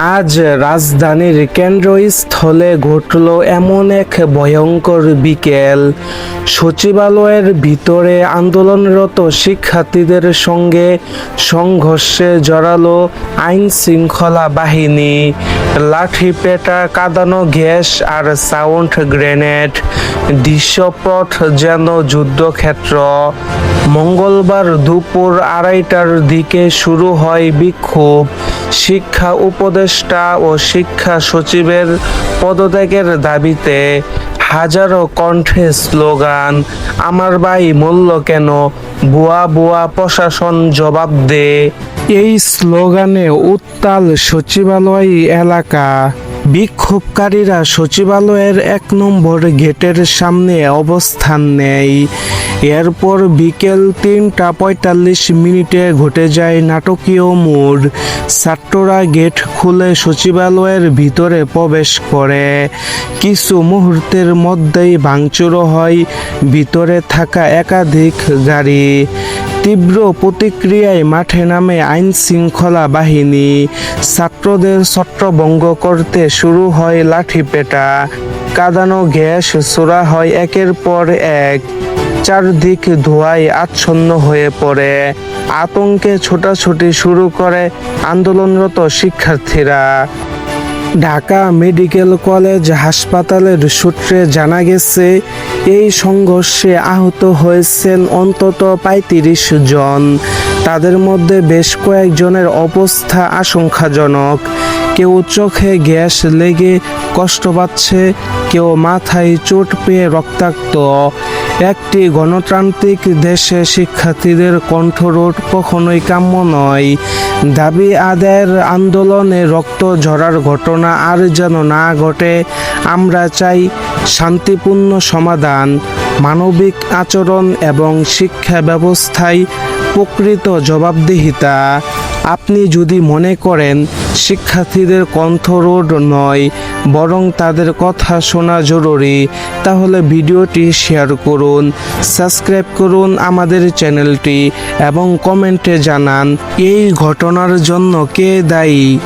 আজ রাজধানীর কেন্দ্রস্থলে ঘটল এমন এক ভয়ঙ্কর বিকেল। সচিবালয়ের ভিতরে আন্দোলনরত শিক্ষার্থীদের সঙ্গে সংঘর্ষে জড়ালো আইন শৃঙ্খলা বাহিনী। লাঠি পেটা কাঁদানো গ্যাস আর সাউন্ড গ্রেনেড। দৃশ্যপট যেন যুদ্ধক্ষেত্র। মঙ্গলবার দুপুর আড়াইটার দিকে শুরু হয় বিক্ষোভ। শিক্ষা উপদেষ্টা ও শিক্ষা সচিবের পদত্যাগের দাবিতে হাজারো কণ্ঠে স্লোগান, আমার ভাই মূল্য কেন? বুয়া বুয়া প্রশাসন জবাব দে। এই স্লোগানে উত্তাল সচিবালয় এলাকা। বিক্ষোভকারীরা সচিবালয়ের এক নম্বর গেটের সামনে অবস্থান নেয়। এরপর বিকেল তিনটা পঁয়তাল্লিশ মিনিটে ঘটে যায় নাটকীয় মোড়। ছাত্ররা গেট খুলে সচিবালয়ের ভিতরে প্রবেশ করে। কিছু মুহূর্তের মধ্যেই ভাঙচুরও হয়। ভিতরে থাকা একাধিক গাড়ি তীব্র প্রতিক্রিয়ায় মাঠে নামে আইন শৃঙ্খলা বাহিনী। ছাত্রদের ছত্রভঙ্গ করতে শুরু হয় লাঠিপেটা। কাঁদানো গ্যাস ছোড়া হয় একের পর এক। চারদিক ধোঁয়ায় আচ্ছন্ন হয়ে পড়ে। আতঙ্কে ছোটাছুটি শুরু করে আন্দোলনরত শিক্ষার্থীরা। ঢাকা মেডিকেল কলেজ হাসপাতালের সূত্রে জানা গেছে, এই সংঘর্ষে আহত হয়েছেন অন্তত পঁয়ত্রিশ জন। তাদের মধ্যে বেশ কয়েকজনের অবস্থা আশঙ্কাজনক। কেউ চোখে গ্যাস লেগে কষ্ট পাচ্ছে, কেউ মাথায় চোট পেয়ে রক্তাক্ত। একটি গণতান্ত্রিক দেশে শিক্ষার্থীদের কণ্ঠরোধ কখনোই কাম্য নয়। দাবি, আদায়ের আন্দোলনে রক্ত ঝরার ঘটনা আর যেন না ঘটে, আমরা চাই শান্তিপূর্ণ সমাধান, মানবিক আচরণ এবং শিক্ষা ব্যবস্থায় প্রকৃত জবাবদিহিতা। আপনি যদি মনে করেন শিক্ষার্থীদের কণ্ঠরোধ নয়, বরং তাদের কথা শোনা জরুরি, তাহলে ভিডিওটি শেয়ার করুন, সাবস্ক্রাইব করুন আমাদের চ্যানেলটি এবং কমেন্টে জানান এই ঘটনার জন্য কে দায়ী।